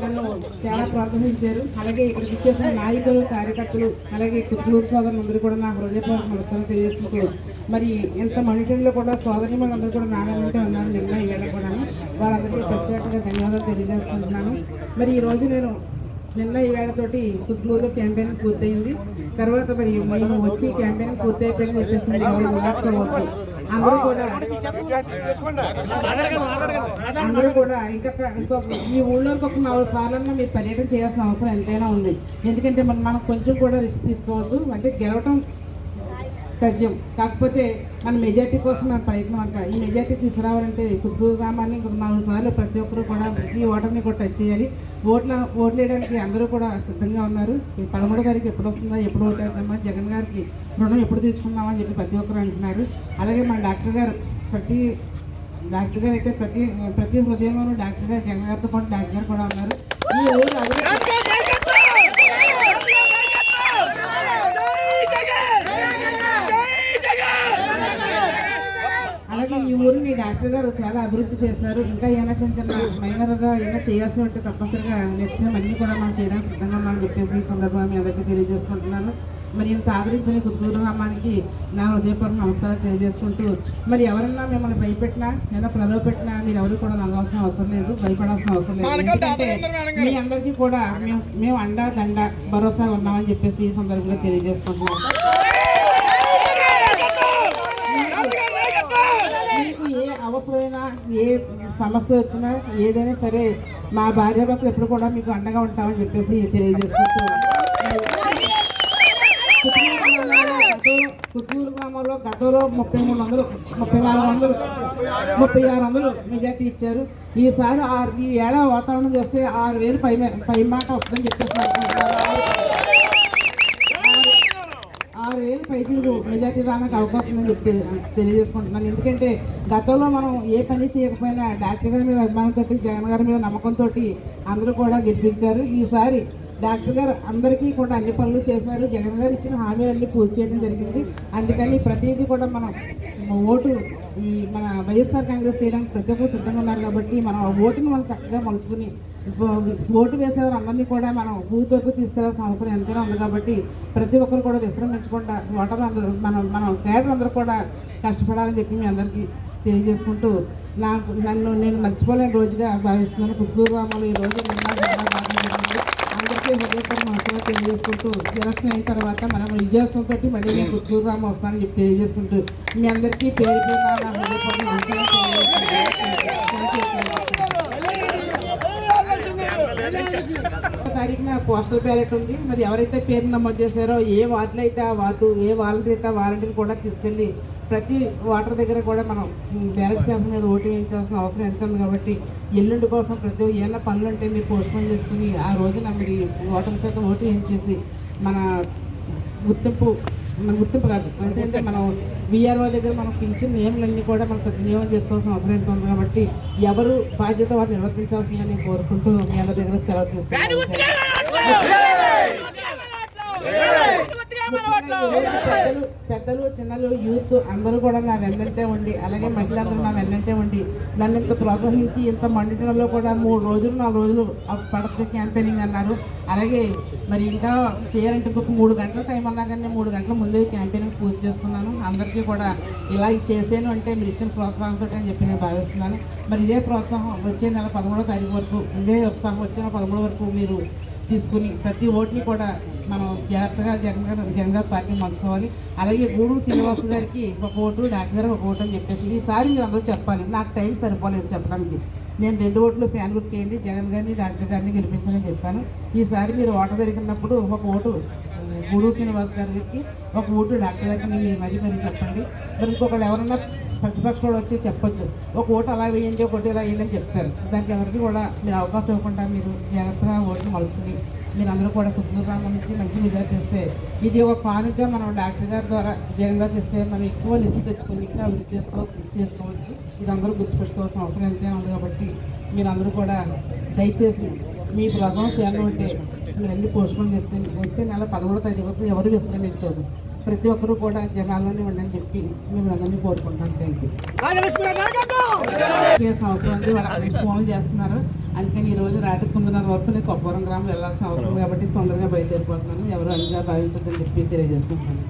నన్ను చాలా ప్రోత్సహించారు అలాగే ఇక్కడికి ఇచ్చేసిన నాయకులు కార్యకర్తలు అలాగే కుటుంబ సోదరులందరూ కూడా నా హృదయపూర్వక నమస్కారం తెలియజేసుకుంటూ మరి ఇంత మనిషిలో కూడా సోదరి మనందరూ కూడా నా వెంటే ఉన్నారు నిన్న ఇవాళ కూడా వారందరికీ ప్రత్యేకంగా ధన్యవాదాలు తెలియజేసుకుంటున్నాను. మరి ఈ రోజు నేను నిన్న ఈ వేళతోటి కుట్లూరులో క్యాంపెయిన్ పూర్తయింది. తర్వాత మరి మేము వచ్చి క్యాంపెయిన్ పూర్తయిపోయింది చెప్పేసి అందరూ కూడా అందరూ కూడా ఇంకా ఇంకొక ఈ ఊళ్ళో ఒక నాలుగు సార్లు మీరు పర్యటన చేయాల్సిన అవసరం ఎంతైనా ఉంది. ఎందుకంటే మనం మనం కొంచెం కూడా రిస్క్ తీసుకోవద్దు. అంటే గెలవటం తథ్యం కాకపోతే మన మెజార్టీ కోసం మన ప్రయత్నం అంట. ఈ మెజార్టీ తీసుకురావాలంటే కుటుంబ గ్రామాన్ని ఇంకొక నాలుగు సార్లు ప్రతి ఒక్కరు కూడా ప్రతి ఓటర్ని కూడా టచ్ చేయాలి. ఓట్ల ఓట్లు వేయడానికి అందరూ కూడా సిద్ధంగా ఉన్నారు. ఈ పదమూడో తారీఖు ఎప్పుడు వస్తుందా ఎప్పుడు ఓటేద్దామా జగన్ గారికి రుణం ఎప్పుడు తీసుకుందామని చెప్పి ప్రతి ఒక్కరు అంటున్నారు. అలాగే మన డాక్టర్ గారు ప్రతి డాక్టర్ గారు అయితే ప్రతి ప్రతి హృదయంలోనూ డాక్టర్ గారు జగన్ గారితో పాటు డాక్టర్ గారు కూడా ఉన్నారు. ఈ ఊరు అలాగే ఈ ఊరిని డాక్టర్ గారు చాలా అభివృద్ధి చేశారు. ఇంకా ఏమైనా చిన్న చిన్న మైనర్గా ఏమైనా చేయాల్సి ఉంటే తప్పనిసరిగా నెక్స్ట్ టైం అన్నీ కూడా మనం చేయడానికి సిద్ధంగా ఉన్నామని చెప్పేసి ఈ సందర్భంగా మీ అందరికీ తెలియజేసుకుంటున్నాను. మరి ఇంత ఆదరించిన గ్రామానికి నా హృదయపూర్వక నమస్కారం తెలియజేసుకుంటూ మరి ఎవరన్నా మిమ్మల్ని భయపెట్టినా ఏదైనా ప్రలోభ పెట్టినా మీరు ఎవరు కూడా నవ్వాల్సిన అవసరం లేదు భయపడాల్సిన అవసరం లేదు. ఎందుకంటే మీ అందరికీ కూడా మేము మేము అండా దండ భరోసా ఉన్నామని చెప్పేసి ఈ సందర్భంగా తెలియజేసుకుంటున్నాం మీకు ఏ అవసరమైన ఏ సమస్య వచ్చినా ఏదైనా సరే మా భార్య భర్తలు ఎప్పుడు కూడా మీకు అండగా ఉంటామని చెప్పేసి తెలియజేసుకుంటూ కుత్తూరు గ్రామంలో గత- గ్రామంలో గతంలో ముప్పై మూడు వందలు ముప్పై నాలుగు వందలు ముప్పై ఆరు వందలు మెజార్టీ ఇచ్చారు. ఈసారి ఆరు ఈ ఏడా వాతావరణం చేస్తే ఆరు వేలు పై పై మాట వస్తుందని చెప్పేసి అనుకుంటున్నారు ఆరు వేలు పైసలు మెజార్టీ రావడానికి అవకాశం ఉందని చెప్పి తెలియజేసుకుంటున్నాను. ఎందుకంటే గతంలో మనం ఏ పని చేయకపోయినా డాక్టర్ గారి మీద అభిమానంతో జగన్ గారి మీద నమ్మకంతో అందరూ కూడా గెలిపించారు. ఈసారి డాక్టర్ గారు అందరికీ కూడా అన్ని పనులు చేశారు. జగన్ గారు ఇచ్చిన హామీలన్నీ పూర్తి చేయడం జరిగింది. అందుకని ప్రతిదీ కూడా మనం ఓటు ఈ మన వైఎస్ఆర్ కాంగ్రెస్ చేయడానికి ప్రతి ఒక్కరు సిద్ధంగా ఉన్నారు కాబట్టి మనం ఓటుని మనం చక్కగా మలుచుకుని ఓటు వేసేవారు అందరినీ కూడా మనం బూత్ వరకు తీసుకెళ్ళాల్సిన అవసరం ఎంతైనా ఉంది కాబట్టి ప్రతి ఒక్కరు కూడా విశ్రమించకుండా ఓటర్లు అందరూ మనం మనం కేడర్ అందరూ కూడా కష్టపడాలని చెప్పి మీ అందరికీ తెలియజేసుకుంటూ నాకు నన్ను నేను మర్చిపోలేని రోజుగా భావిస్తున్నాను. కుత్తూరు గ్రామంలో ఈ రోజు నిన్న చాలా బాగా జరిగింది. అందరికీ హృదయపూర్వక నమస్కారం తెలియజేసుకుంటూ ఎలక్షన్ అయిన తర్వాత మనం విజయోత్సవంతో మళ్ళీ నేను పుత్తూరు రామ వస్తానని చెప్పి తెలియజేసుకుంటూ మీ అందరికీ పేరు తారీఖున పోస్టల్ బ్యాలెట్ ఉంది. మరి ఎవరైతే పేరు నమోదు చేశారో ఏ వార్డులు అయితే ఆ వార్డు ఏ వాలంటీర్ అయితే ఆ వాలంటీర్ కూడా తీసుకెళ్ళి ప్రతి ఓటర్ దగ్గర కూడా మనం బ్యాలెట్ పేపర్ మీద ఓటు వేయించాల్సిన అవసరం ఎంత ఉంది కాబట్టి ఎల్లుండి కోసం ప్రతి ఏమైనా పనులు ఉంటే మీరు పోస్ట్పోన్ చేసుకుని ఆ రోజున మీరు ఓటర్ చేత ఓటు వేయించేసి మన గుర్తింపు మన గుర్తింపు కాదు. ఎందుకంటే మనం విఆర్ఓ దగ్గర మనం పింఛన్ నియమాలన్నీ కూడా మనం సద్వినియోగం చేసుకోవాల్సిన అవసరం ఎంత ఉంది కాబట్టి ఎవరు బాధ్యత వారు నిర్వర్తించాల్సిందని నేను కోరుకుంటూ మీ అందరి దగ్గర సెలవు తీసుకుంటాను పెద్దలు పెద్దలు చిన్నలు యూత్ అందరూ కూడా నా వెన్నంటే ఉండి అలాగే మహిళలందరూ నా వెన్నంటే ఉండి నన్ను ఇంత ప్రోత్సహించి ఇంత మండటంలో కూడా మూడు రోజులు నాలుగు రోజులు పడుతుంది క్యాంపెయినింగ్ అన్నారు. అలాగే మరి ఇంకా చేయాలంటే ఇంకొక మూడు గంటల టైం అన్నా కానీ మూడు గంటల ముందే క్యాంపెయినింగ్ పూర్తి చేస్తున్నాను. అందరికీ కూడా ఇలా చేశాను అంటే మీరు ఇచ్చిన ప్రోత్సాహంతో అని చెప్పి నేను భావిస్తున్నాను. మరి ఇదే ప్రోత్సాహం వచ్చే నెల పదమూడో తారీఖు వరకు ఇదే ఉత్సాహం వచ్చే నెల పదమూడు వరకు మీరు తీసుకుని ప్రతి ఓటుని కూడా మనం జాగ్రత్తగా జగన్ గారు జగన్ గారి పార్టీ మంచుకోవాలి అలాగే గూడు శ్రీనివాస్ గారికి ఒక ఓటు డాక్టర్ గారు ఒక ఓటు అని చెప్పేసి ఈసారి మీరు అందరూ చెప్పాలి. నాకు టైం సరిపోలేదు చెప్పడానికి. నేను రెండు ఓట్లు ఫ్యాన్ గుర్తు చేయండి జగన్ గారిని డాక్టర్ గారిని గెలిపించని చెప్పాను. ఈసారి మీరు ఓట జరిగినప్పుడు ఒక ఓటు గూడు శ్రీనివాస్ గారికి ఒక ఓటు డాక్టర్ గారికి మీరు మరీ మరీ చెప్పండి. మరి ఇంకొకళ్ళు ఎవరన్నా ప్రతిపక్షం కూడా వచ్చి చెప్పొచ్చు. ఒక ఓటు అలా వేయండి ఒక ఓటు ఇలా వేయండి అని చెప్తారు. దానికి ఎవరికి కూడా మీరు అవకాశం ఇవ్వకుండా మీరు జాగ్రత్తగా ఓటును మలుచుకుని మీరు అందరూ కూడా కుటుంబ గ్రామం నుంచి మంచి మెజార్టీ ఇస్తే ఇది ఒక కానుకగా మనం డాక్టర్ గారి ద్వారా జగన్ గారు ఇస్తే మనం ఎక్కువ నిధులు తెచ్చుకొని ఇంకా అభివృద్ధి చేసుకో చేసుకోవచ్చు. ఇది అందరూ గుర్తుపెట్టుకోవాల్సిన అవసరం ఎంతైనా ఉంది కాబట్టి మీరు అందరూ కూడా దయచేసి మీ ప్రభావం సేవ ఉంటే ఇవన్నీ పోస్ట్పోన్ చేసుకుని వచ్చే నెల పదమూడో తారీఖు వరకు ఎవరు విశ్రమించదు ప్రతి ఒక్కరూ కూడా జనాల్లోనే ఉండని చెప్పి మేము అందరినీ కోరుకుంటాను థ్యాంక్ యూ చేసిన అవసరం ఉంది. వాళ్ళు ఫోన్లు చేస్తున్నారు. అందుకని ఈ రోజు రాత్రి తొమ్మిదిన్నర వరకు నేను కొబ్బరం గ్రామం వెళ్ళాల్సిన అవసరం కాబట్టి తొందరగా బయలుదేరిపోతున్నాను. ఎవరు అనిగా భావించదని చెప్పి తెలియజేసుకుంటున్నాను.